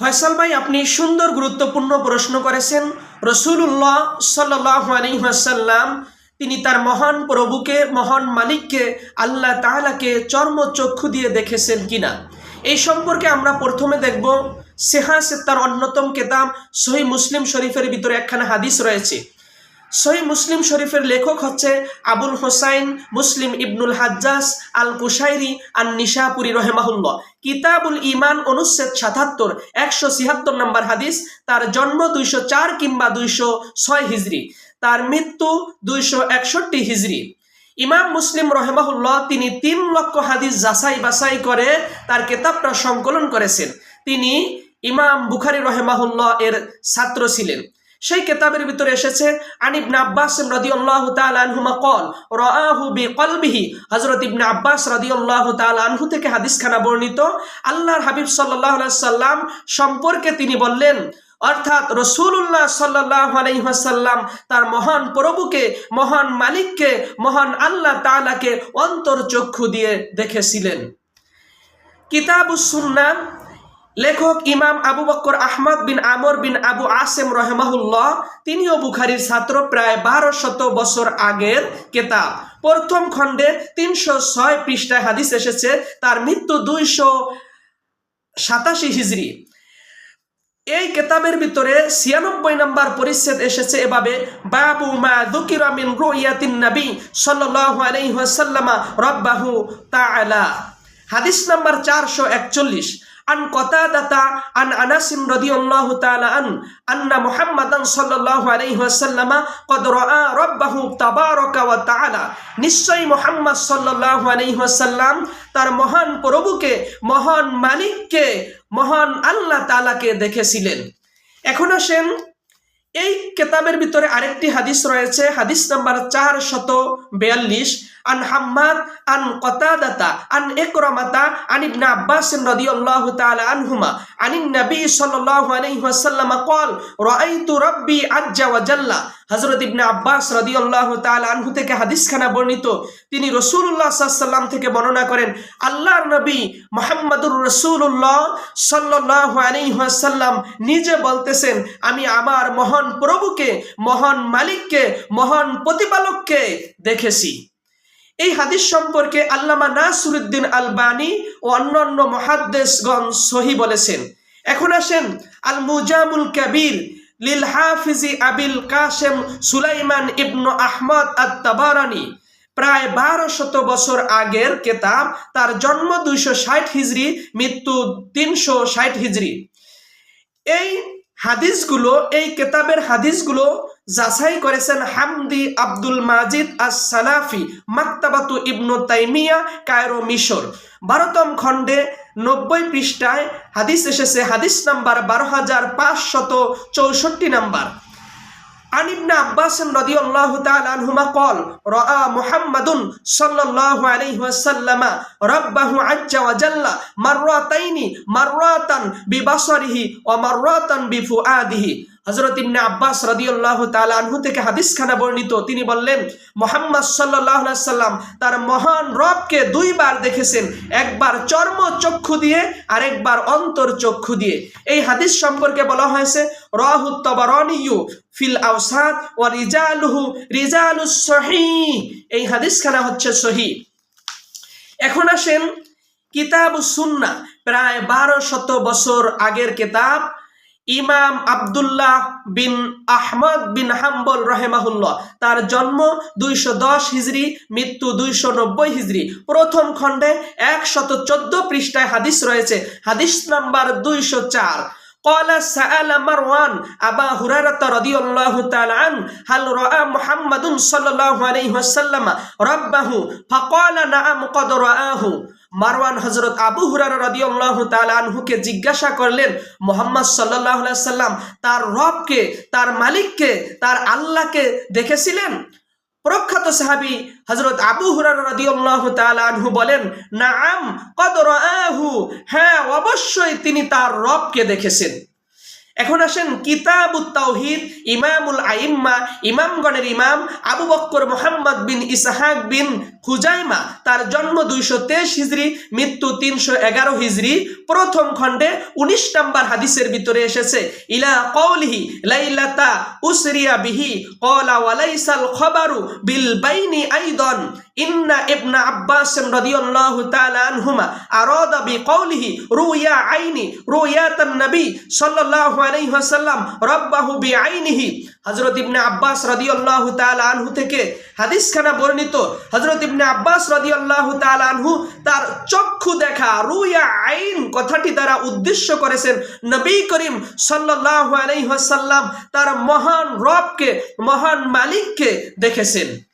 ফয়সাল ভাই, আপনি সুন্দর, গুরুত্বপূর্ণ প্রশ্ন করেছেন। রসুল্লাহ সাল্লাহ তিনি তার মহান প্রভুকে, মহান মালিককে, আল্লাহ তাহলাকে চর্মচক্ষু দিয়ে দেখেছেন কিনা? এই সম্পর্কে আমরা প্রথমে দেখব সেহাস তার অন্যতম কেতাব সহি মুসলিম শরীফের ভিতরে একখানা হাদিস রয়েছে। সহি মুসলিম শরীফের লেখক হচ্ছে আবুল হোসাইন মুসলিম ইবনুল হাজ্জাস আল কুশাইরি আর নিশাপুরি রহেমাহুল্লাহ। কিতাবুল ইমান অনুচ্ছেদ সাতাত্তর, একশো ছিয়াত্তর নম্বর হাদিস, তার জন্ম দুইশো চার কিংবা দুইশো ছয় হিজড়ি তার মৃত্যু দুইশো একষট্টি হিজড়ি ইমাম মুসলিম রহেমাহুল্লাহ তিনি তিন লক্ষ হাদিস যাচাই বাছাই করে তার কেতাবটা সংকলন করেছেন। তিনি ইমাম বুখারি রহেমাহুল্লাহ এর ছাত্র ছিলেন। সেই কেতাবের ভিতরে এসেছে আনিবনে আব্বাস রাদিয়াল্লাহু তাআলা আনহুমা কল রাআহু বিকলবিহি হযরত ইবনে আব্বাস রাদিয়াল্লাহু তাআলা আনহু থেকে হাদিসখানা বর্ণিত। আল্লাহর হাবিব সাল্লাল্লাহু সাল্লাম সম্পর্কে তিনি বললেন, অর্থাৎ রসুল্লাহ সাল্লাহ আলাইহাসাল্লাম তার মহান প্রভুকে, মহান মালিককে, মহান আল্লাহ তালাকে অন্তর চক্ষু দিয়ে দেখেছিলেন। কিতাবুসুন্না লেখক ইমাম আবু বক্কর আহমদ বিন আমর বিন আবু আসেম রহমাহুল্লাহ, তিনিও বুখারির ছাত্র প্রায় বারো শত বছর আগের কেতাব। প্রথম খণ্ডে তিনশো ছয় পৃষ্ঠায় হাদিস এসেছে, তার মৃত্যু দুইশো সাতাশি হিজড়ি এই কেতাবের ভিতরে ছিয়ানব্বই নম্বর পরিচ্ছেদ এসেছে এভাবে, বাবু মা দুকিরা মিন রুইয়াতিন নবী সাল্লাল্লাহু আলাইহি ওয়াসাল্লামা রাব্বাহু তাআলা। হাদিস নাম্বার চারশো একচল্লিশ। আন কতাদাতা, আন আনাসিম রাদিয়াল্লাহু তাআলা আন, আন্না মুহাম্মাদান সাল্লাল্লাহু আলাইহি ওয়াসাল্লামা কদ রাব্বাহু তাবারাকা ওয়া তাআলা। নিশ্চয়ই মুহাম্মদ সাল্লাল্লাহু আলাইহি ওয়াসাল্লাম তার মহান প্রভুকে, মহান মালিককে, মহান আল্লাহ তাআলাকে দেখেছিলেন। এখন আসেন এই কেতাবের ভিতরে আরেকটি হাদিস রয়েছে হাদিস নাম্বার চার শত বিয়াল্লিশ আন হাম্মাদ আন কতাদাতা আন একরামাতা আন ইবনে আব্বাস রাদিয়াল্লাহু তাআলা আনহুমা আনিন নবী সাল্লাল্লাহু আলাইহি ওয়াসাল্লাম قال রাআইতু রাব্বি আজ্জা ওয়া জাল্লা হযরত ইবনে আব্বাস রাদিয়াল্লাহু তাআলা আনহু থেকে হাদিসখানা বর্ণিত তিনি রাসূলুল্লাহ সাল্লাল্লাহু থেকে বর্ণনা করেন আল্লাহর নবী মুহাম্মাদুর রাসূলুল্লাহ সাল্লাল্লাহু আলাইহি ওয়াসাল্লাম নিজে বলতেছেন আমি আমার মহান প্রভুকে, মহান মালিককে, মহান প্রতিপালককে দেখেছি। এই হাদিস সম্পর্কে আল্লামা নাসরুদ্দিন আলবানি ও অন্যান্য মহাদ্দেশগণ সহি বলেছেন। এখন আসেন আল মুজামুল কাবির লিল হাফিজি আবিল কাসেম সুলাইমান ইবনু আহমদ আত তাবারানি প্রায় বারো শত বছর আগের কেতাব, তার জন্ম দুইশো ষাট হিজড়ি মৃত্যু তিনশো ষাট হিজড়ি এই হাদিসগুলো, এই কেতাবের হাদিসগুলো যাচাই করেছেন হামদি আব্দুল মাজিদ আস সালাফি মাক্তাবাতু ইবনু তাইমিয়া, কায়রো, মিশর। বারোতম খণ্ডে নব্বই পৃষ্ঠায় হাদিস এসেছে, হাদিস নাম্বার বারো হাজার পাঁচশত চৌষট্টি নাম্বার। عن ابن عباس رضي الله تعالى عنهما قال رأى محمد صلى الله عليه وسلم ربه عز وجل مرتين مرة ببصره ومرة بفؤاده হজরত ইবনে আব্বাস রাদিয়াল্লাহু তাআলা আনহু থেকে হাদিসখানা বর্ণিত। তিনি বললেন, মোহাম্মদ আলাইহি সাল্লাম তার মহান রবকে দুইবার দেখেছেন। একবার চর্ম চক্ষু দিয়ে আর একবার অন্তর চক্ষু দিয়ে। এই হাদিস সম্পর্কে বলা হয়েছে, রাহু তাবারানিয়ু ফিল আওসাদ ওয়া রিজালুহু রিজালুস সহিহ। এই হাদিসখানা হচ্ছে সহি এখন আসেন কিতাব সুন্না প্রায় বারো শত বছর আগের কেতাব। ইমাম আবদুল্লাহ বিন আহমদ বিন হাম্বল রহেমাহুল্লাহ তার জন্ম দুইশো দশ হিজড়ি মৃত্যু দুইশো নব্বই হিজড়ি প্রথম খণ্ডে একশত চোদ্দ পৃষ্ঠায় হাদিস রয়েছে হাদিস নাম্বার দুইশো চার قال سأل مروان أبا هريرة رضي الله تعالى عنه هل رأى محمد صلى الله عليه وسلم ربه فقال نعم قد رآه মারওয়ান হজরত আবু হুরারা রদিউল্লাহ তাআলা আনহুকে জিজ্ঞাসা করলেন, মোহাম্মদ সাল্লাহ সাল্লাম তার রবকে, তার মালিককে, তার আল্লাহকে দেখেছিলেন? প্রখ্যাত সাহাবি হজরত আবু হুরারা রাদিয়াল্লাহু তাআলা আনহু বলেন, নাআম, কদ রাআহু হ্যাঁ অবশ্যই তিনি তার রবকে দেখেছেন। এখন আসেন, কিতাবুত তাওহিদ, ইমামুল আইম্মা, ইমামগণের ইমাম আবু বক্কর মোহাম্মদ বিন ইসাহাক বিন খুজাইমা। তার জন্ম দুইশো তেইশ হিজড়ি মৃত্যু তিনশো এগারো হিজড়ি প্রথম খণ্ডে উনিশ নাম্বার হাদিসের ভিতরে এসেছে, ইলা কৌলিহি লাইলাতা উসরিয়া বিহি কলা ওয়ালাইসাল খবারু বিল বাইনি আইদন। ইন্না ইবনা আব্বাস রাদিয়াল্লাহু তাআলা আনহুমা আরাদা বিকৌলিহি রুয়া আইনি, রুয়াতান নবী সাল্লাল্লাহু রাব্বাহু বিআইনিহি। হযরত ইবনে আব্বাস রাদিয়াল্লাহু তাআলা আনহু থেকে বর্ণিত। হযরত ইবনে আব্বাস রাদিয়াল্লাহু তাআলা আনহু তার চক্ষু দেখা, রুয়া, আইন কথাটি দ্বারা উদ্দেশ্য করেছেন নবী করিম সাল্লাল্লাহু আলাইহি তার মহান রবকে, মহান মালিককে দেখেছেন।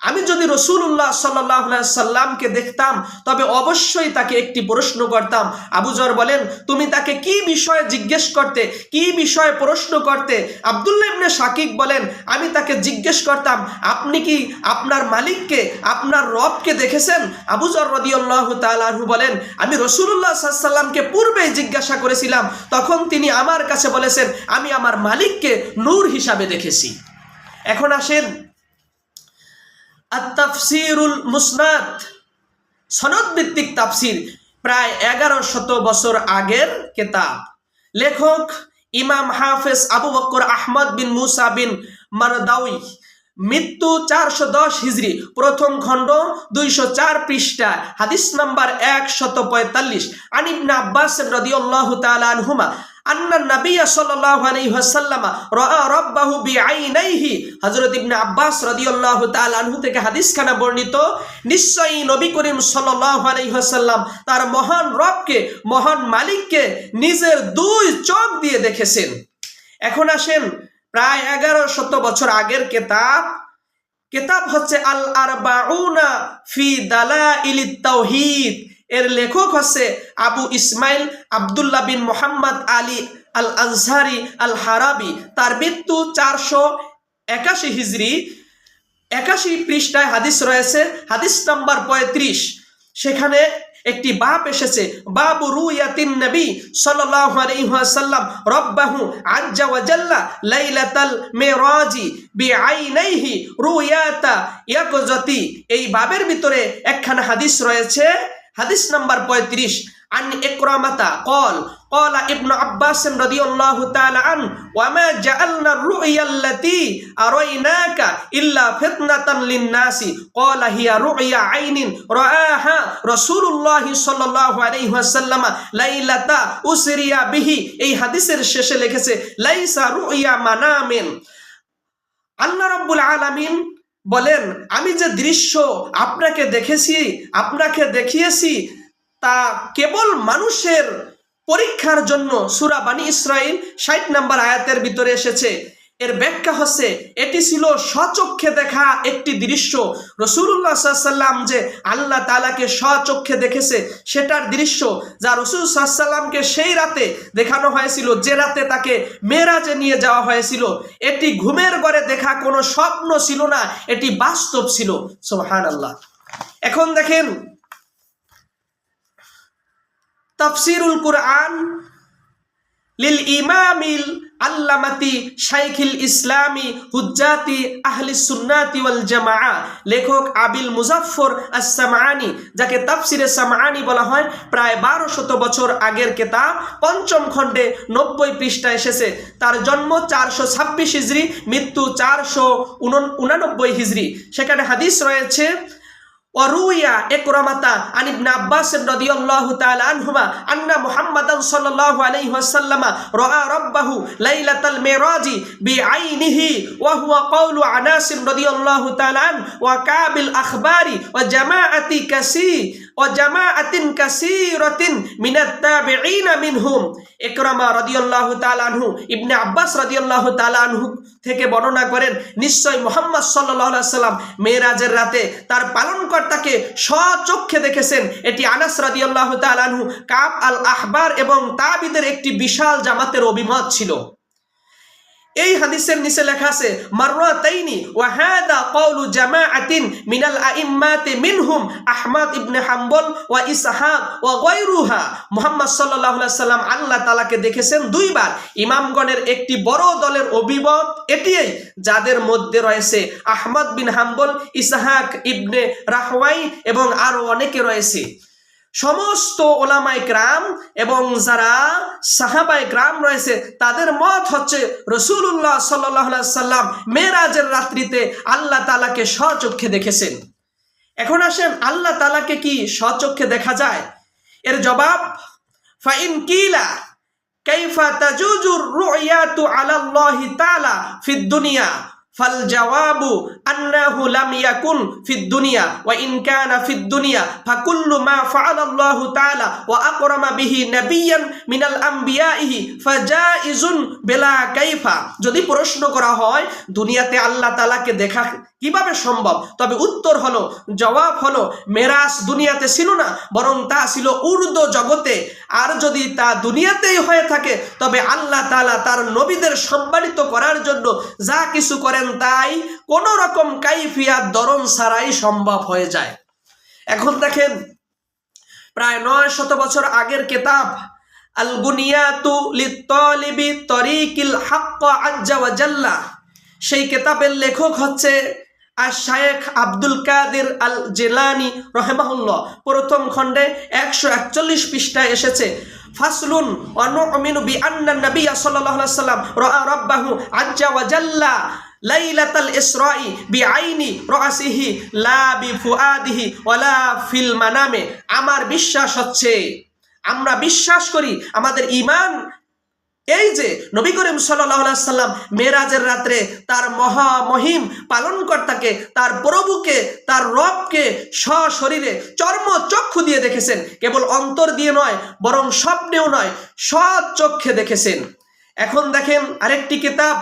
আমি যদি রসুল্লাহ সাল্লাহ সাল্লামকে দেখতাম, তবে অবশ্যই তাকে একটি প্রশ্ন করতাম। আবুজর বলেন, তুমি তাকে কি বিষয়ে জিজ্ঞেস করতে, কি বিষয়ে প্রশ্ন করতে? আবদুল্লাহ ইবনে বলেন, আমি তাকে জিজ্ঞেস করতাম, আপনি কি আপনার মালিককে, আপনার রবকে দেখেছেন? আবুজর রদিউল্লাহ তালু বলেন, আমি রসুল্লাহ সাল্লামকে পূর্বেই জিজ্ঞাসা করেছিলাম, তখন তিনি আমার কাছে বলেছেন, আমি আমার মালিককে নূর হিসাবে দেখেছি। এখন আসেন আত্তাফসিরুল মুসনাদ। সনদ ভিত্তিক তাফসির, প্রায় এগারো শত বছর আগের কেতাব। লেখক ইমাম হাফেজ আবু বক্কর আহমদ বিন মুসা বিন মারদাউই। মৃত্যু চারশো দশ হিজড়ি প্রথম খণ্ড দুইশো চার পৃষ্ঠা, হাদিস নাম্বার একশত পঁয়তাল্লিশ। আনিবনা আব্বাস রদিউল্লাহ তাআলা আনহুমা আনহু থেকে বর্ণিত, নিশ্চয়ই তার মহান রবকে, মহান মালিককে নিজের দুই চোখ দিয়ে দেখেছেন। এখন আসেন প্রায় এগারো শত বছর আগের কেতাব। কেতাব হচ্ছে আল আরবাউনা ফি দালা ইলিত এর লেখক হচ্ছে আবু ইসমাইল আবদুল্লাহ বিন মোহাম্মদ আলী আল আনসারি আল হারাবি তার মৃত্যু চারশো একাশি হিজড়ি একাশি পৃষ্ঠায় হাদিস রয়েছে, হাদিস নাম্বার পঁয়ত্রিশ। সেখানে একটি বাপ এসেছে, বাবু রুয়াতিন নবী সাল্লাল্লাহু আলাইহি রব্বাহু আজ্জা ওয়া জাল্লা লাইলাতাল মিরাজি বিআইনাইহি রুয়াতা ইয়াকজাতি। এই বাবের ভিতরে একখানা হাদিস রয়েছে হাদিস নাম্বার পঁয়ত্রিশ عن إكرامة قال قال ابن عباس رضي الله تعالى عنه وما جعلنا الرؤيا التي أريناك إلا فتنة للناس قال هي رؤيا عين رآها رسول الله صلى الله عليه وسلم ليلة أسري به এই হাদিসের শেষে লিখেছে লাইসা রুইয়া মানামিন আল্লাহ রাব্বুল আলামিন বলেন, আমি যে দৃশ্য আপনাকে দেখেছি, আপনাকে দেখিয়েছি, তা কেবল মানুষের পরীক্ষার জন্য। সুরা বানী ইসরাইল ষাট নাম্বার আয়াতের ভিতরে এসেছে। এর ব্যাখ্যা হচ্ছে, এটি ছিল স্বচক্ষে দেখা একটি দৃশ্য। রসুল্লাহ সাল্লাম যে আল্লাহ তালাকে স্বচক্ষে দেখেছে, সেটার দৃশ্য যা রসুল সাল্লামকে সেই রাতে দেখানো হয়েছিল, যে রাতে তাকে মেয়েরাজে নিয়ে যাওয়া হয়েছিল। এটি ঘুমের ঘরে দেখা কোনো স্বপ্ন ছিল না, এটি বাস্তব ছিল। সোহান আল্লাহ এখন দেখেন, তাফসিরুল কুরআন লিল ইমামিল আল্লামাতি শাইখিল ইসলামী হুজ্জাতি আহলি সুন্নাতি ওয়াল জামাআ। লেখক আবিল মুজাফফর আস-সামআনি, যাকে তাফসিরে সামআনি বলা হয়, প্রায় বারো শত বছর আগের কেতাব, পঞ্চম খণ্ডে নব্বই পৃষ্ঠা এসেছে। তার জন্ম চারশো ছাব্বিশ হিজড়ি, মৃত্যু চারশো উনানব্বই হিজড়ি। সেখানে হাদিস রয়েছে ওয়ারুইয়া একরামাতা আনিবনা আব্বাস রাদিয়াল্লাহু তাআলা আনহুমা আন্না মুহাম্মাদান সাল্লাল্লাহু আলাইহি ওয়াসাল্লামা রাআ রাব্বাহু লাইলাতাল মিরাজি বিআইনিহি ওয়া হুয়া কওলু আনাস রাদিয়াল্লাহু তাআলা আন ওয়া কাবিল আখবারি ওয়া জামাআতি কাসি ও জামাআতিন কাসীরাতিন মিনাত তাবিঈনা মিনহুম ইকরামা রাদিয়াল্লাহু তাআলা আনহু ইবনে আব্বাস রাদিয়াল্লাহু তাআলা আনহু থেকে বর্ণনা করেন, নিশ্চয় মুহাম্মদ সাল্লাল্লাহু আলাইহি সাল্লাম মেরাজের রাতে তার পালনকর্তাকে স্বচক্ষে দেখেছেন। এটি আনাস রাদিয়াল্লাহু তাআলা আনহু, কাব আল আহবার এবং তাবিদের একটি বিশাল জামাতের অভিমত ছিল। এই হাদিসের নিচে লেখা আছে, মাররাতাইনি ওয়া হাদা কওলু জামাআতিন মিনাল আইম্মাতি মিনহুম আহমদ ইবনে হাম্বল ওয়া ইসহাক ওয়া গায়রুহা। মুহাম্মদ সাল্লাল্লাহু আলাইহি সাল্লাম আল্লাহ তাআলাকে দেখেছেন দুইবার। ইমামগণের একটি বড় দলের অভিমত এটিই, যাদের মধ্যে রয়েছে আহমদ বিন হাম্বল, ইসহাক ইবনে রাহওয়াই এবং আরও অনেকে রয়েছে। সমস্ত ওলামাই গ্রাম এবং যারা সাহাবাই গ্রাম রয়েছে, তাদের মত হচ্ছে রসুল্লাহ সাল্লাহ সাল্লাম মেরাজের রাত্রিতে আল্লাহ তালাকে স্বচক্ষে দেখেছেন। এখন আসেন আল্লাহ তালাকে কি স্বচক্ষে দেখা যায়? এর জবাব, ফাইন কিলা কাইফা তাজুজুর রুয়াতু আলাল্লাহি তাআলা ফিদ দুনিয়া। ফাল জাওয়াবু আন্নাহু ফিদ দুনিয়া ওয়া ইন কানা ফিদ দুনিয়া ফাকুল্লু মা ফাআলাল্লাহু তাআলা ওয়া আকরামা বিহি নাবিয়ান কাইফা। যদি প্রশ্ন করা হয়, দুনিয়াতে আল্লাহ তালাকে দেখা কীভাবে সম্ভব? তবে উত্তর হলো, জবাব হলো মেরাস দুনিয়াতে ছিল না, বরং তা ছিল উর্দু জগতে। আর যদি তা দুনিয়াতেই হয়ে থাকে, তবে আল্লাহ তালা তার নবীদের সম্মানিত করার জন্য যা কিছু করেন তাই কোনো রকম কাইফিয়াত দরন ছাড়াই সম্ভব হয়ে যায়। এখন দেখেন, প্রায় নয় শত বছর আগের কেতাব আল তরিকিল হাক্ক আজ্জা ওয়া জাল্লা। সেই কেতাবের লেখক হচ্ছে আর শায়েখ আব্দুল কাদের আল জেলানি রহেমাহুল্লাহ প্রথম খণ্ডে একশো একচল্লিশ পৃষ্ঠায় এসেছে। ফাসলুন অনুমিনু বি আন্না নবিয়া সাল্লাল্লাহু সাল্লাম রাআ রাব্বাহু আজ্জা ওয়া জাল্লা ইসরাই রাসিহি লা ওয়ালা ফিল মানামে। আমার বিশ্বাস হচ্ছে, আমরা বিশ্বাস করি আমাদের ঈমান এই যে নবী করিম সাল্লাম মেরাজের রাত্রে তার মহামহিম পালনকর্তাকে, তার প্রভুকে, তার রবকে সশরীরে চর্ম চক্ষু দিয়ে দেখেছেন। কেবল অন্তর দিয়ে নয়, বরং স্বপ্নেও নয়, সৎ চক্ষে দেখেছেন। এখন দেখেন আরেকটি কিতাব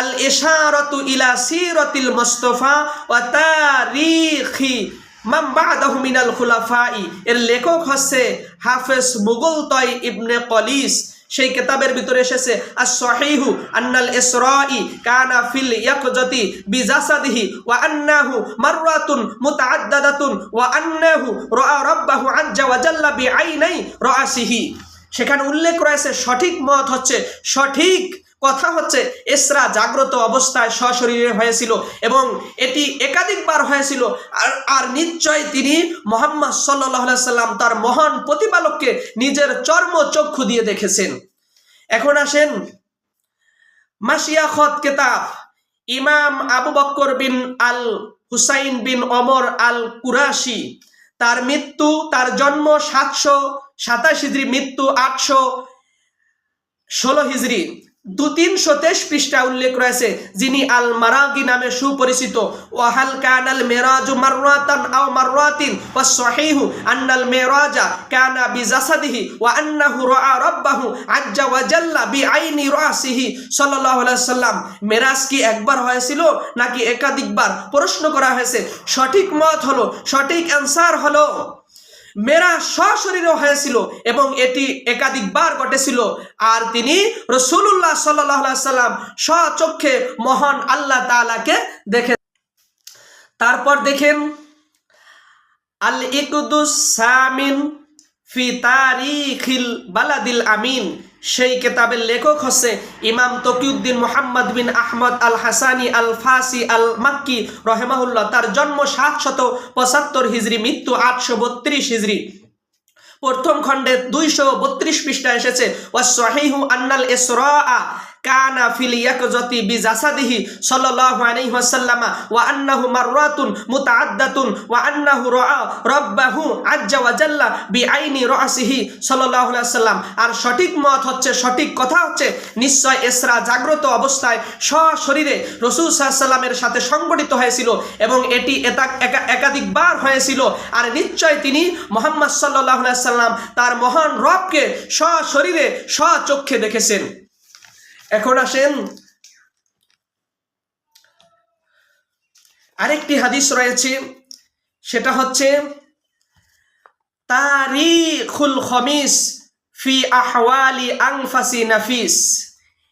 আল এশারতু ইলা সিরতিল মুস্তফা ওয়া তারিখি মাম বাদাহু মিনাল খুলাফাই। এর লেখক হচ্ছে হাফেজ মুগল তয় ইবনে কলিস। সেই কেতাবের ভিতরে এসেছে আর সহিহু আন্নাল ইসরাই কানা ফিল ইয়াকজতি বিজাসাদিহি ওয়া আন্নাহু মাররাতুন মুতাআদ্দাদাতুন ওয়া আন্নাহু রাআ রাব্বাহু আজ্জা ওয়া জাল্লা বিআইনাই রাআসিহি। সেখানে উল্লেখ রয়েছে, সঠিক মত হচ্ছে সঠিক কথা হচ্ছে, এসরা জাগ্রত অবস্থায় সশরীরে হয়েছিল এবং এটি একাধিকবার হয়েছিল। আর আর নিশ্চয় তিনি মোহাম্মদ সাল্লাহ সাল্লাম তার মহান প্রতিপালককে নিজের চর্ম চক্ষু দিয়ে দেখেছেন। এখন আসেন মাসিয়াখত কেতাব। ইমাম আবু বক্কর বিন আল হুসাইন বিন অমর আল কুরাশি, তার মৃত্যু, তার জন্ম সাতশো সাতাশ হিজড়ি, মৃত্যু আটশো ষোলো হিজড়ি। দু তিনশো তেইশ পৃষ্ঠা উল্লেখ রয়েছে, যিনি আল মারাগি নামে সুপরিচিত। ওয়াহাল কানাল মেরাজু মাররাতান আও মাররাতিন ওয়া সহিহু আন্নাল মেরাজা কানা আজ্জা ওয়া জাল্লা রাসিহি। সাল্লাল্লাহু আলাইহি সাল্লাম মেরাজ কি একবার হয়েছিল নাকি একাধিকবার? প্রশ্ন করা হয়েছে। সঠিক মত হলো, সঠিক অ্যান্সার হলো মেরা সশরীরে হয়েছিল এবং এটি একাধিকবার ঘটেছিল। আর তিনি রসুল্লাহ সাল্লাহ সাল্লাম স্বচক্ষে মহান আল্লাহ তালাকে দেখে তারপর দেখেন আল ইকুদুস সামিন ফি তারিখিল বালাদিল আমিন। সেই কেতাবের লেখক হচ্ছে ইমাম Taqiuddin Muhammad bin Ahmad al Hasani al Fasi al Makki রহেমাহুল্লাহ। তার জন্ম সাতশত পঁচাত্তর হিজড়ি মৃত্যু আটশো বত্রিশ হিজড়ি প্রথম খণ্ডে দুইশো বত্রিশ পৃষ্ঠা এসেছে। আন্নাল সাল্লাল্লাহু আলাইহি ওয়া আন্নাহু মাররাতুন মুতাআদ্দাতুন ওয়া আন্নাহু রাআ রাব্বাহু আজ্জা ওয়া জাল্লা রাসিহি সাল্লাল্লাহু আলাইহি আর সঠিক মত হচ্ছে, সঠিক কথা হচ্ছে, নিশ্চয় এসরা জাগ্রত অবস্থায় সশরীরে রসুল সাল্লামের সাথে সংগঠিত হয়েছিল এবং এটি একাধিকবার হয়েছিল। আর নিশ্চয় তিনি মোহাম্মদ সাল্লাহ সাল্লাম তার মহান রবকে সশরীরে স্বচক্ষে দেখেছেন। এখন আসেন আরেকটি হাদিস রয়েছে, সেটা হচ্ছে, তারিখুল খমিস ফি আহওয়ালি আংফাসি নাফিস।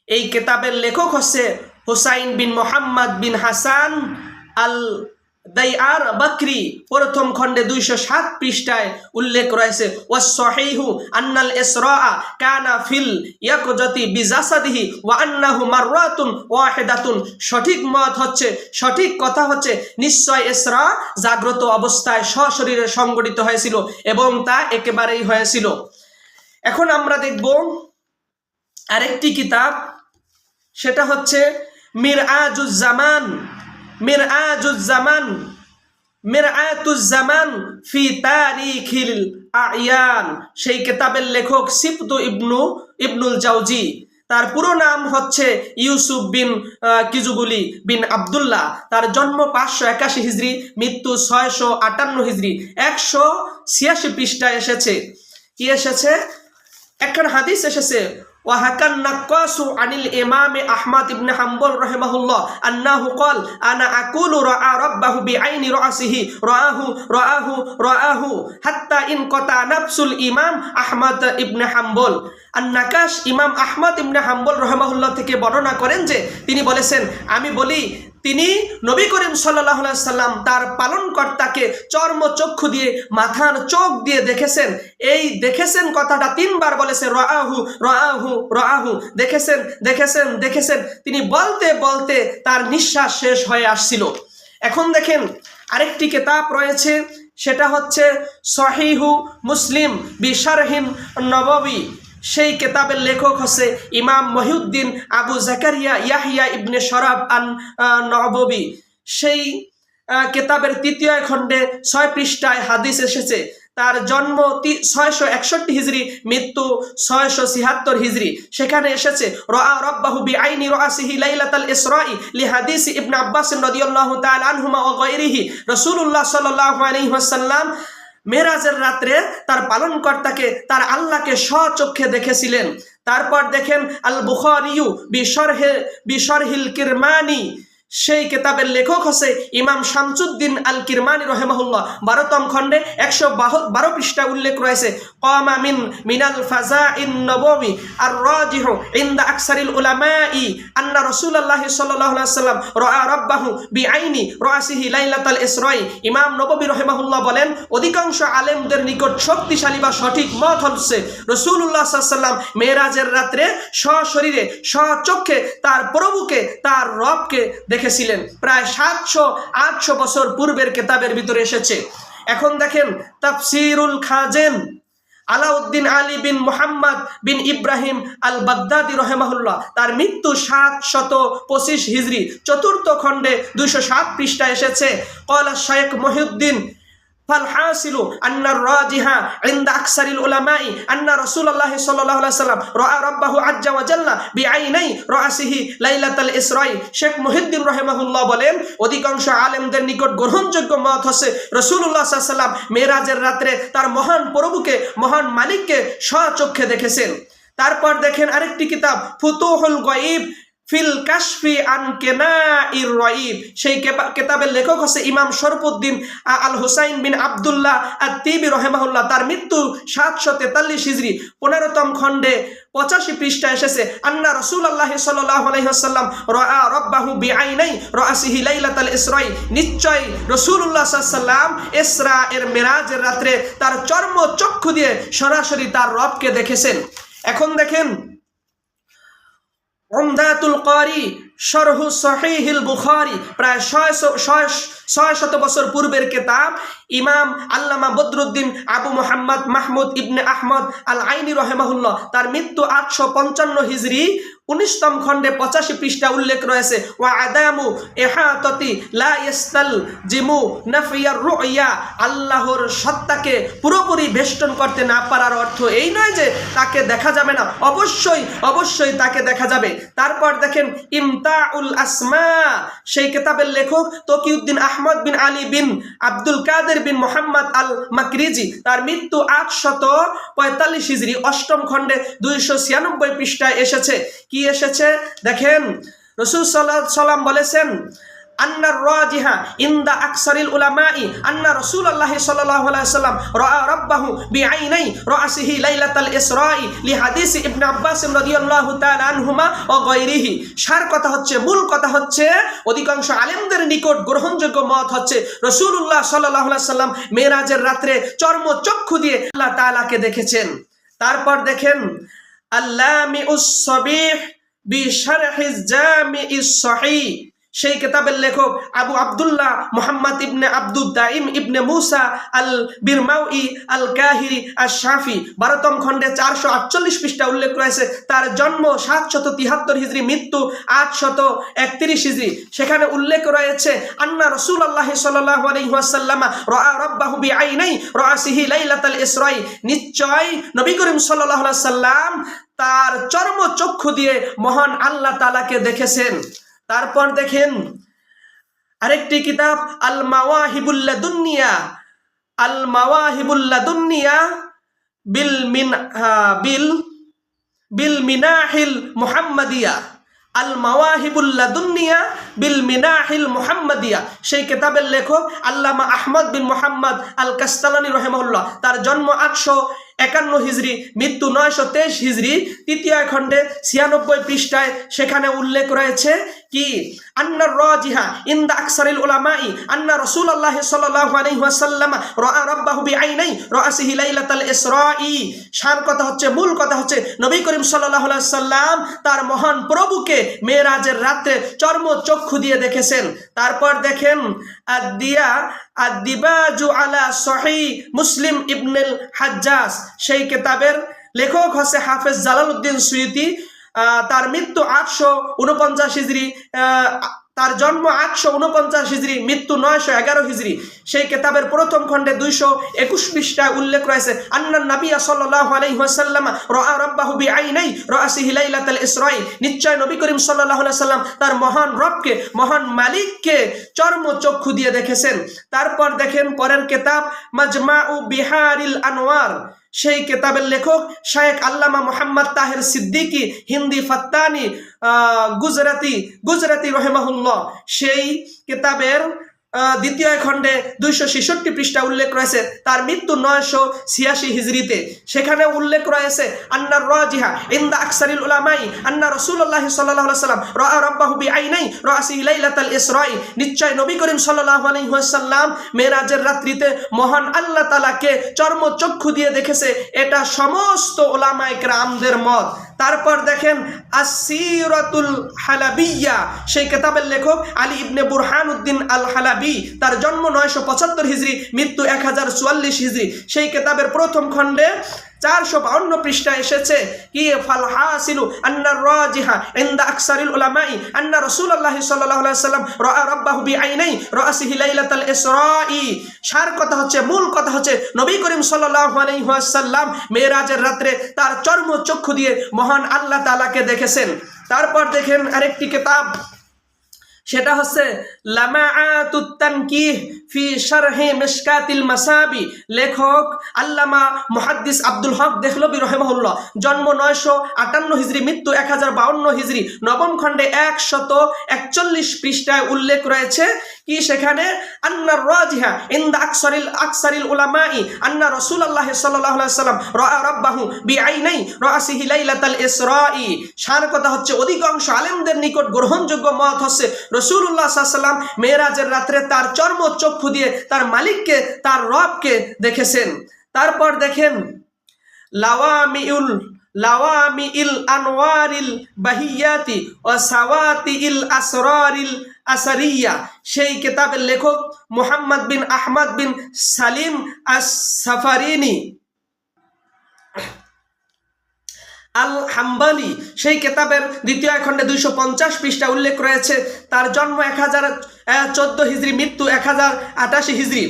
এই কেতাবের লেখক হচ্ছে হুসাইন বিন মোহাম্মদ বিন হাসান আল দাইয়ার বাকরি প্রথম খণ্ডে দুইশো সাত পৃষ্ঠায় উল্লেখ রয়েছে ওয়াসহিহু আন্নাল ইসরা কানা ফিল ইয়াকজাতি বিজাসাদিহি ওয়া আন্নাহু মাররাতুন ওয়াহিদাতুন। সঠিক মত হচ্ছে, সঠিক কথা হচ্ছে, নিশ্চয় ইসরা জাগ্রত অবস্থায় সশরীরে সংগঠিত হয়েছিল এবং তা একেবারেই হয়েছিল। এখন আমরা দেখব আরেকটি কিতাব, সেটা হচ্ছে মিরআজুজ্জামান মিরআজুজ্জামান মিরআতুজ্জামান ফি তারিখিল আয়ান, সেই কিতাবের লেখক সিফতু ইবনু, ইবনুল জাউজি তার পুরো নাম হচ্ছে ইউসুফ বিন কিজুগুলি বিন আব্দুল্লাহ। তার জন্ম পাঁচশো একাশি হিজড়ি মৃত্যু ছয়শো আটান্ন হিজড়ি একশো ছিয়াশি পৃষ্ঠায় এসেছে। কি এসেছে? একখান হাদিস এসেছে। وهكا النقاس عن الإمام أحمد بن حنبل رحمه الله أنه قال أنا أقول رأى ربه بعين رأسه رآه رآه رآه حتى إن قطع نفس الإمام أحمد بن حنبل আন্নাকাশ ইমাম আহমদ ইবনে হাম্বল রহমাহুল্লাহ থেকে বর্ণনা করেন যে তিনি বলেছেন, আমি বলি, তিনি নবী করিম সাল্লাহ সাল্লাম তার পালনকর্তাকে চর্ম চক্ষু দিয়ে, মাথার চোখ দিয়ে দেখেছেন। এই দেখেছেন কথাটা তিনবার বলেছে রাহু রাহু রাহু দেখেছেন দেখেছেন দেখেছেন। তিনি বলতে বলতে তার নিঃশ্বাস শেষ হয়ে আসছিল। এখন দেখেন, আরেকটি কেতাব রয়েছে, সেটা হচ্ছে সহিহু মুসলিম বিশারহিন নববী। সেই কেতাবের লেখক হচ্ছে ইমাম মহিউদ্দিন আবু জাকারিয়া ইয়াহিয়া ইবনে শরাব আন নববী সেই কেতাবের তৃতীয় খণ্ডে ছয় পৃষ্ঠায় হাদিস এসেছে, তার জন্ম ছয়শো একষট্টি হিজড়ি মৃত্যু ছয়শো ছিয়াত্তর হিজড়ি সেখানে এসেছে, রআ রব্বাহু বিআইনি রাসিহি লাইলাতাল ইসরাই লিহাদিস ইবনে আব্বাস রাদিয়াল্লাহু তাআলা আনহুমা ওয়া ওয়াসাল্লাম মেরাজের রাত্রে তার পালনকর্তাকে, তার আল্লাহকে স্বচক্ষে দেখেছিলেন। তারপর দেখেন আল বুখারিউ বিশরহে বিশরহিল কিরমানি সেই কেতাবের লেখক হচ্ছে ইমাম শামসুদ্দিন আল কিরমানি রহেমাহুল্লাহ। বারোতম খণ্ডে একশো বারো পৃষ্ঠা উল্লেখ রয়েছে মিন মিনাল ফাজা ইন নবমী আর আকসারিল উলামাই আন্না সাল্লাম রব্বাহু বি আইনি ইমাম নববী রহেমাহুল্লাহ বলেন, অধিকাংশ আলেমদের নিকট শক্তিশালী বা সঠিক মত হচ্ছে রসুল্লাহ সাল্লাম মেয়েরাজের রাত্রে সশরীরে স্বচক্ষে, তার প্রভুকে, তার রবকে দেখেছিলেন। প্রায় সাতশো, আটশো বছর পূর্বের কেতাবের ভিতরে এসেছে। এখন দেখেন, তাফসিরুল খাজেন আলাউদ্দিন আলী বিন মোহাম্মদ বিন ইব্রাহিম আল বাগদাদি রহেমাহুল্লাহ, তার মৃত্যু সাত শত পঁচিশ হিজড়ি চতুর্থ খণ্ডে দুইশো সাত পৃষ্ঠা এসেছে। কলা শেখ মহিউদ্দিন فالحاصل أن الراجح عند أكثر العلماء أن رسول الله صلى الله عليه وسلم رأى ربه عز وجل بعيني رأسه ليلة الإسراء শেখ মুহিদ্দিন রহেমাহুল্লাহ বলেন অধিকাংশ আলেমদের নিকট গ্রহণযোগ্য মত হচ্ছে রসুল্লাহ সাল্লাম মেরাজের রাত্রে তার মহান প্রভুকে মহান মালিককে স্বচক্ষে দেখেছেন তারপর দেখেন আরেকটি কিতাব ফুতুহুল গয়িব ফিল কাশফি আন কেনা ইর রয়িব সেই কেতাবের লেখক হচ্ছে ইমাম শরফুদ্দিন আল হুসাইন বিন আবদুল্লাহ আর তিবি রহেমাহুল্লাহ। তার মৃত্যু সাতশো তেতাল্লিশ হিজড়ি পনেরোতম খণ্ডে পঁচাশি পৃষ্ঠা এসেছে। আন্না রসুল আল্লাহ সাল্লাহ আলহিহাসাল্লাম রা রব্বাহু বি আইনাই রাসিহি লাইলাতাল ইসরাই। নিশ্চয় রসুল্লাহ সাল্লাম ইসরা এর মেরাজের রাত্রে তার চর্ম চক্ষু দিয়ে সরাসরি তার রবকে দেখেছেন। এখন দেখেন উমদাতুল কারি, শরহু সহিহিল বুখারি, প্রায় ছয় শত বছর পূর্বের কেতাব। ইমাম আল্লামা বদরুদ্দিন আবু মোহাম্মদ মাহমুদ ইবনে আহমদ আল আইনি রহেমাহুল্লাহ, তার মৃত্যু আটশো পঞ্চান্ন হিজড়ি উনিশতম খণ্ডে পঁচাশি পৃষ্ঠা উল্লেখ রয়েছে, ওয়া আদামু এহাততি লা ইস্তাল জিমু নাফিয়ার রুইয়া আল্লাহর সত্তাকে পুরোপুরি বেষ্টন করতে না পারার অর্থ এই নয় যে তাকে দেখা যাবে না। অবশ্যই অবশ্যই তাকে দেখা যাবে। তারপর দেখেন, ইমতাউল আসমা সেই কিতাবের লেখক Taqiuddin Ahmad bin Ali bin Abdul Qadir bin Muhammad al Maqrizi তার মৃত্যু আটশত পঁয়তাল্লিশ হিজড়ি অষ্টম খণ্ডে দুইশো ছিয়ানব্বই পৃষ্ঠায় এসেছে। কি এসেছে? দেখেন, রসুল সাল্লাহ সাল্লাম বলেছেন আন্নার রাজিহা ইন্দা আকসারিল উলামাই, আন্না লাইলাতাল ইসরাই লিহাদিস ইবনে আব্বাস রাদিয়াল্লাহু তাআলা আনহুমা ও গায়রিহি। সার কথা হচ্ছে, মূল কথা হচ্ছে, অধিকাংশ আলেমদের নিকট গ্রহণযোগ্য মত হচ্ছে, রাসূলুল্লাহ সাল্লাল্লাহু আলাইহি সাল্লাম মেরাজের রাত্রে চর্ম চক্ষু দিয়ে আল্লাহ তাআলাকে দেখেছেন। তারপর দেখেন اللامئ الصبيح بشرح الجامع الصحيح. সেই কিতাবের লেখক আবু আব্দুল্লাহ মোহাম্মদ ইবনে আব্দুল ইবনে মুসা আল বিরমাউই আল কাহিরি আর শাফি বারোতম খণ্ডে চারশো আটচল্লিশ পৃষ্ঠা উল্লেখ রয়েছে, তার জন্ম সাতশত তিহাত্তর হিজড়ি মৃত্যু আটশত একত্রিশ হিজড়ি সেখানে উল্লেখ রয়েছে, আন্না রসুল আল্লাহ সাল্লাসাল্লামা রা রব্বাহু বি আইনাই রাসিহি লাইলাতাল ইসরাই। নিশ্চয় নবী করিম সাল্লাহ সাল্লাম তার চর্ম চক্ষু দিয়ে মহান আল্লাহ তালাকে দেখেছেন। তারপর দেখেন, আরেকটি কিতাব আল মাওয়াহিবুল্লা দুনিয়া আল মাওয়াহিবুল্লা দুনিয়া বিল মিন বিল বিল মিনাহিল মুহাম্মাদিয়া। আল মাওয়াহিবুল্লা দুনিয়া বিল মিনাহিল মুহাম্মাদিয়া। সেই কিতাবের লেখক আল্লামা আহমদ বিন মোহাম্মদ আল কাস্তালানি রহেমউল্লাহ তার জন্ম আটশো একান্ন হিজড়ি মৃত্যু নয়শো তেইশ হিজড়ি তৃতীয় খণ্ডে ছিয়ানব্বই পৃষ্ঠায় সেখানে উল্লেখ রয়েছে কি আন্নার রাজিহা ইন্দা আকসারিল উলামাই, আন্না রাসূলুল্লাহ সাল্লাল্লাহু আলাইহি ওয়াসাল্লাম রাআ রাব্বাহু বিআইনাই, রাআসিহি লাইলাতাল ইসরাই শান কথা হচ্ছে, মূল কথা হচ্ছে, নবী করিম সাল্লাল্লাহু আলাইহি সাল্লাম তার মহান প্রভুকে মেরাজের রাতে চর্ম চক্ষু দিয়ে দেখেছেন। তারপর দেখেন আলা মুসলিম ইবনুল হাজ্জাজ সেই কেতাবের লেখক হসে হাফেজ জালালউদ্দিন সুইতি তার মৃত্যু আটশো উনপঞ্চাশ আহ, তার জন্ম আটশো উনপঞ্চাশ হিজড়ি, মৃত্যু নয়শো এগারো হিজড়ি। সেই কেতাবের প্রথম খণ্ডে দুইশো একুশ পৃষ্ঠায় উল্লেখ রয়েছে আন্নান নাবিয়া সাল্লাল্লাহু আলাইহি ওয়াসাল্লাম রাআ রাব্বাহু বিআইনাই রাআসিহি লাইলাতাল ইসরাই নিশ্চয় নবী করিম আলাইহি সাল্লাম তার মহান রবকে, মহান মালিককে চর্ম চক্ষু দিয়ে দেখেছেন। তারপর দেখেন পরের কেতাব, মাজমাউ বিহারিল আনোয়ার সেই কেতাবের লেখক শায়েখ আল্লামা মোহাম্মদ তাহের সিদ্দিকি, হিন্দি ফাত্তানি গুজরাতি গুজরাতি রহেমাহুল্লাহ। সেই কেতাবের দ্বিতীয় খণ্ডে দুইশো ছেষট্টি পৃষ্ঠা উল্লেখ রয়েছে। তার মৃত্যু নয়শো ছিয়াশি হিজড়িতে। সেখানে উল্লেখ রয়েছে আন্নার রাজিহা ইন্দা আকসারিল উলামাই, আন্না রাসূলুল্লাহ সাল্লাল্লাহু আলাইহি সাল্লাম রাআ রাব্বাহু বিআইনাই রাসি লাইলাতাল ইসরাই, নিশ্চয় নবী করিম সাল্লাল্লাহু আলাইহি ওয়াসাল্লাম মেরাজের রাত্রিতে মহান আল্লাহ তাআলাকে চর্ম চক্ষু দিয়ে দেখেছে। এটা সমস্ত ওলামায়ে কেরামদের মত। তারপর দেখেন আসিরাতুল হালাবিয়া, সেই কেতাবের লেখক আলী ইবনে বুরহান উদ্দিন আল হালাবি তার জন্ম নয়শো পঁচাত্তর হিজড়ি মৃত্যু এক হাজার চুয়াল্লিশ হিজড়ি সেই কেতাবের প্রথম খণ্ডে চারশো বাউন্ন পৃষ্ঠা এসেছে কি ফাল হাসিলু আন্নার রাজিহা ইনদা আকসারিল আন্না সাল্লাম সার কথা হচ্ছে, মূল কথা হচ্ছে, নবী করিম সাল্লাল্লাহু আলাইহি ওয়াসাল্লাম মেরাজের রাত্রে তার চর্ম চক্ষু দিয়ে মহান আল্লাহ তাআলাকে দেখেছেন। তারপর দেখেন আরেকটি কিতাব সেটা হচ্ছে লামা আতুত্তান তানকিহ ফি শারহি মিশকাতিল মাসাবি। লেখক আল্লামা মুহাদ্দিস আব্দুল হক রহিমাহুল্লাহ। জন্ম নয়শো আটান্ন হিজরি, মৃত্যু এক হাজার বাউন্ন হিজরি। নবম খণ্ডে একশত একচল্লিশ পৃষ্ঠায় উল্লেখ রয়েছে কি সেখানে? আন্নার রাজিহা ইন্দা আকসারিল আকসারিল উলামাই আন্না রাসূলুল্লাহ সাল্লাল্লাহু আলাইহি সাল্লাম রাআ রাব্বাহু ইসরাই সার কথা হচ্ছে, অধিকাংশ আলেমদের নিকট গ্রহণযোগ্য মত হচ্ছে রসুল্লাহ সাল্লাম মেয়েরাজের রাত্রে তার চর্ম চক্ষু দিয়ে তার মালিককে, তার রবকে দেখেছেন। তারপর দেখেন, লাওয়ামিউল লাওয়ামি ইল আনোয়ারিল বাহিয়াতি ও সাওয়াতি ইল আসরারিল আসারিয়া। সেই কিতাবের লেখক মোহাম্মদ বিন আহমদ বিন সালিম আস সাফারিনি আল হাম্বালি, সেই কেতাবের দ্বিতীয় খণ্ডে দুইশো পঞ্চাশ পৃষ্ঠা উল্লেখ রয়েছে। তার জন্ম এক হাজার চোদ্দ হিজড়ি মৃত্যু এক হাজার আটাশি হিজড়ি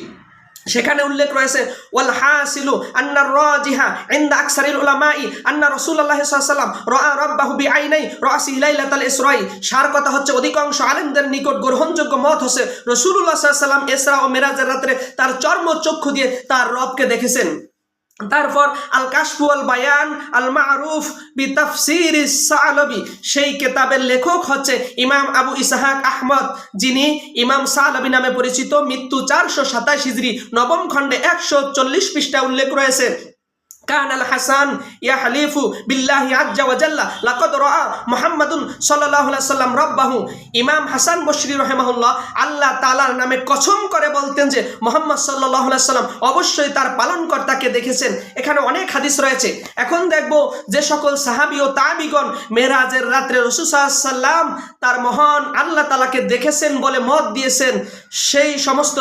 সেখানে উল্লেখ রয়েছে, ওয়াল হাসিলু আন্না রাজিহা ইনদা আকসারিল উলামাই, আন্না রাসূলুল্লাহ সাল্লাল্লাহু আলাইহি রাআ রাব্বাহু বিআইনাই রাসি লাইলাতাল ইসরাই। সার কথা হচ্ছে, অধিকাংশ আলেমদের নিকট গ্রহণযোগ্য মত হচ্ছে, রাসূলুল্লাহ সাল্লাল্লাহু আলাইহি ইসরা ও মিরাজের রাত্রে তার চর্ম চক্ষু দিয়ে তার রবকে দেখেছেন। তারপর আল কাশফু আল বায়ান আল মারুফ বি তাফসির সালবি। সেই কেতাবের লেখক হচ্ছে ইমাম আবু ইসাহাক আহমদ, যিনি ইমাম সালবি নামে পরিচিত মৃত্যু চারশো সাতাশ হিজড়ি নবম খণ্ডে একশো চল্লিশ পৃষ্ঠা উল্লেখ রয়েছে। কানাল সাল্লাম বসরি আল্লাহ তাআলার নামে কসম করে বলতেন যে সাল্লাল্লাহু আলাইহি অবশ্যই তার পালনকর্তাকে দেখেছেন। এখানে অনেক হাদিস রয়েছে। এখন দেখব যে সকল সাহাবী ও তাবিগণ মেরাজের রাত্রে রসুল তার মহান আল্লাহ তালাকে দেখেছেন বলে মত দিয়েছেন। সেই সমস্ত